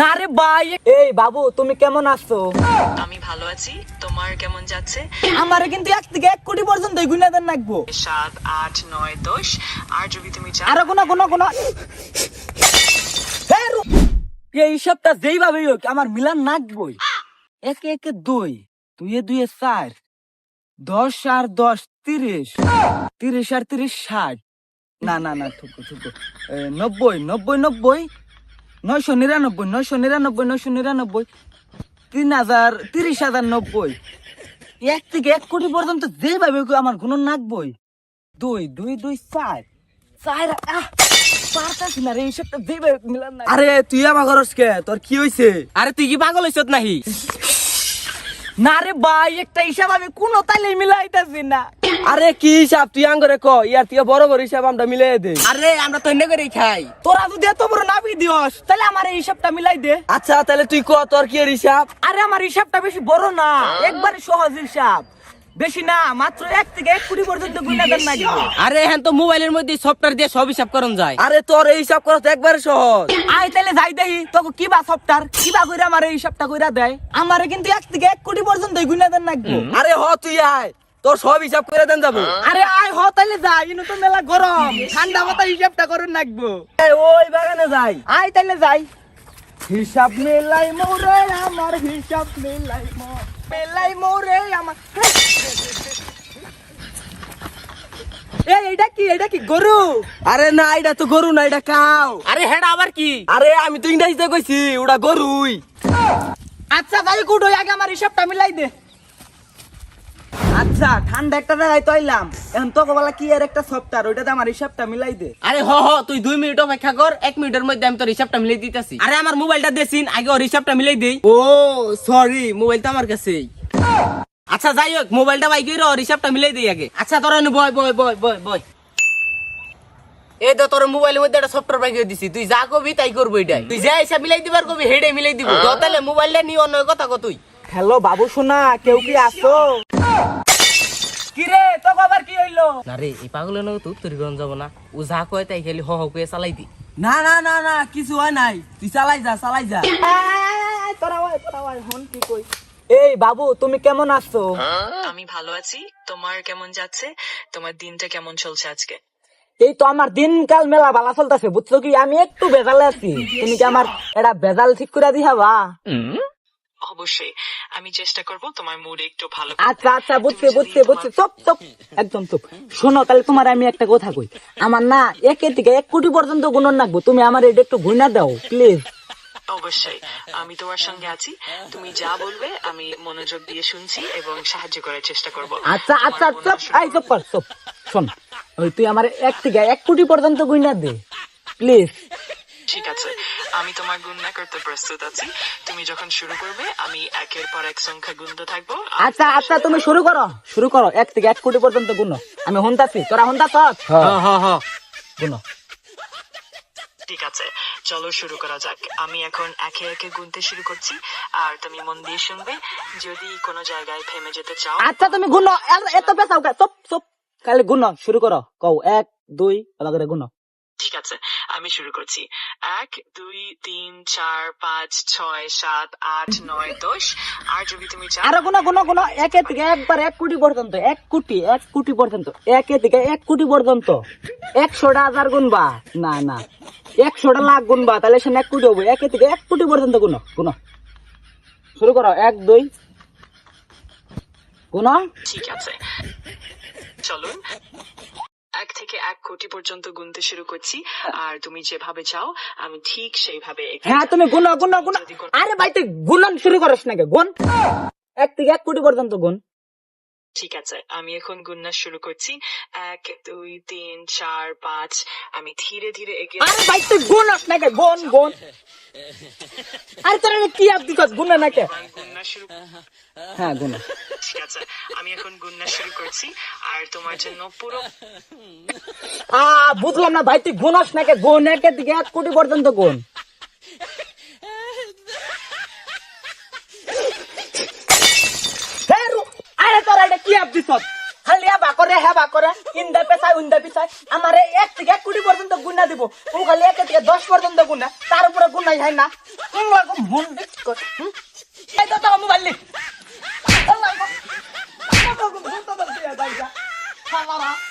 না রে ভাই। এই বাবু তুমি কেমন আছো? আমি ভালো আছি। তোমার কেমন যাচ্ছে? আমারে কিন্তু এক থেকে এক কোটি পর্যন্ত গুনা দেন রাখব সাত আট নয় দশ। আর যদি তুমি চাও আরও কোনো কোনো কোনো এই হিসাবটা যেইভাবে হোক আমার মিলান নাকবই একে একে দুই দুয়ে দুয়ে চার দশ আর দশ তিরিশ। তিরিশ আর তিরিশ ষাট। না না না ঠুকু ঠুকু। নব্বই নব্বই নব্বই। নয়শো নিরানব্বই নয়শো নিরানব্বই নয়শো নিরানব্বই তিন হাজার তিরিশ হাজার নব্বই। এক থেকে এক কোটি পর্যন্ত যেভাবে আমার গুণ নাকবই। দুই দুই দুই চার। চার আহ, আরে তুই আমার খরচ কে? তোর কি হয়েছে আরে তুই কি পাগল হয়েছ নাহি না রে ভাই একটা হিসাব আমি কোনো তালে মিলাইতাছি না। আরে কি হিসাব? তুই আঙ্গরে ক ইয়ার থেকে বড় বড় হিসাব আমরা মিলাই দে আরে আমরা তো এনে করেই খাই। তোরা যদি এত বড় নাবি দিস তাহলে আমার এই হিসাবটা মিলাই দে। আচ্ছা তাহলে তুই ক তোর কি হিসাব? আরে আমার হিসাবটা বেশি বড় না একবারে সহজ হিসাব। বেশি না মাত্র এক থেকে এক কোটি পর্যন্ত গুণা দেন না আরে হ্যাঁ তো মোবাইলের মধ্যে সফটওয়্যার দিয়ে সব হিসাব করন যায়। আরে তোর এই হিসাব করা তো একবারে সহজ। আই তাহলে যাই তোকে কিবা সফটার কিবা কইরা আমার এই হিসাবটা কইরা দেয়? আমারে কিন্তু এক থেকে এক কোটি পর্যন্ত গুণা দেন না আরে হ তুই আয়। তোর সব হিসাব করে দেন যাব। আরে আয় হ তাইলে যাই ইনো তো মেলা গরম। ঠান্ডা মাথা হিসাবটা করুন নাকবো এই, ওই বাগানে যাই। আয় তাইলে যাই। হিসাব মেলাই মোরে আমার হিসাব মেলাই মোর মেলাই মোরে আমার এই এটা কি এটা কি গরু? আরে না এটা তো গরু না এটা কাও আরে হেডা আবার কি? আরে আমি তো ইংরেজিতে কইছি ওটা গরুই। আচ্ছা হই আগে আমার হিসাবটা মিলাই দে। আচ্ছা ঠান্ডা একটা জায়গায় তৈলাম এখন তো বলা কি আর একটা ওইটাতে আমার হিসাবটা মিলাই দে। আরে হ হ তুই দুই মিনিট অপেক্ষা কর এক মিনিটের মধ্যে আমি তোর হিসাবটা মিলাই দিতেছি। আরে আমার মোবাইলটা দেছিন আগে ওর হিসাবটা মিলাই দেই। ও সরি মোবাইল তো আমার কাছেই। আচ্ছা যাই হোক মোবাইলটা বাই করে ওর হিসাবটা মিলাই দেই আগে। আচ্ছা তোর বয় বয় বয় বয় বয়। এই তো তোর মোবাইলের মধ্যে একটা সফটওয়্যার বাই দিছি। তুই যা কবি তাই করব এটাই। তুই যা হিসাব মিলাই দিবার কবি হেডে মিলাই দিব। তাহলে মোবাইলটা নিয়ে অন্য কথা কত তুই। হ্যালো বাবু সোনা কেউ কি আসো কি তো আবার কি হইল? না রে এই পাগলের নয় তো উত্তর করন যাব না। ও যা কয় তাই খালি হ হ করে চালাই দি। না না না না কিছু হয় নাই। তুই চালাই যা চালাই যা। তোরা ওই তোরা ওই হন কি কই। এই বাবু তুমি কেমন আছো? আমি ভালো আছি। তোমার কেমন যাচ্ছে? তোমার দিনটা কেমন চলছে আজকে? এই তো আমার দিনকাল মেলা ভালো চলতেছে বুঝছ কি? আমি একটু বেজালে আছি। তুমি কি আমার এটা বেজাল ঠিক করে দিহাবা? অবশ্যই আমি চেষ্টা করব তোমার মুড একটু ভালো আচ্ছা আচ্ছা বুঝছি বুঝছি বুঝছি। চুপ চুপ একদম চুপ। শোনো তাহলে তোমার আমি একটা কথা কই। আমার না একের থেকে এক কোটি পর্যন্ত গুণন রাখব। তুমি আমার এটা একটু গুণা দাও প্লিজ অবশ্যই আমি তোমার সঙ্গে আছি। তুমি যা বলবে আমি মনোযোগ দিয়ে শুনছি এবং সাহায্য করার চেষ্টা করব। আচ্ছা আচ্ছা চুপ আই চুপ চুপ। শোন ওই তুই আমার এক থেকে এক কোটি পর্যন্ত গুণা দে। প্লিজ ঠিক আছে আমি তোমার গুণনা করতে প্রস্তুত আছি। তুমি যখন শুরু করবে আমি একের পর এক সংখ্যা গুনতে থাকব। আচ্ছা আচ্ছা তুমি শুরু করো শুরু করো এক থেকে এক কোটি পর্যন্ত গুণ। আমি হন্তাছি তোরা হন্তাছ? হ্যাঁ। হ্যাঁ হ্যাঁ গুণ। ঠিক আছে চলো শুরু করা যাক। আমি এখন একে একে গুনতে শুরু করছি আর তুমি মন দিয়ে শুনবে যদি কোনো জায়গায় থেমে যেতে চাও। আচ্ছা তুমি গুণ এত পেশাও চুপ চুপ। খালি গুণ শুরু করো। কও এক দুই আলাদা করে গুণ ঠিক আছে আমি শুরু করছি। এক দুই তিন চার পাঁচ ছয় সাত আট নয় দশ। আর যদি তুমি চাও আরও গুণ গুণ গুণ একে থেকে একবার এক কোটি পর্যন্ত এক কোটি এক কোটি পর্যন্ত। একে থেকে এক কোটি পর্যন্ত। একশোটা হাজার গুনবা না না। একশোটা লাখ গুনবা তাহলে সে এক কোটি হবে। একে থেকে এক কোটি পর্যন্ত গুণ গুণ শুরু করো। এক দুই গুণ ঠিক আছে। চলুন। এক থেকে এক কোটি পর্যন্ত গুনতে শুরু করছি আর তুমি যেভাবে চাও আমি ঠিক সেইভাবে হ্যাঁ তুমি গুণ গুণ আরে ভাই তুই গুণন শুরু করিস নাকি? গুণ। এক থেকে এক কোটি পর্যন্ত গুণ। ঠিক আছে আমি এখন গুননা শুরু করছি। এক দুই তিন চার পাঁচ আমি ধীরে ধীরে এগিয়ে আরে ভাই তুই গুণস নাকি? গুণ গুণ। আরে তোর কি আপনি গুণ নাকি? গুননা শুরু হ্যাঁ গুণ তোমার জন্য, পুরো। আ, বুঝলাম না, ভাই, তুই গুণস নাকি? গুণ একে থেকে এক কোটি পর্যন্ত রু- আরে তোর এটা কি আপনি কস খালি হ্যাঁ করে হ্যাঁ করে, ইন্দা পেছায়, উন্দা পিছায়, আমার এক থেকে এক কোটি পর্যন্ত গুণা দিব। ও খালি এক থেকে দশ পর্যন্ত গুণা তার উপরে গুণাই হয় না। মন দেখ এই তো তোমার মোবাইল নে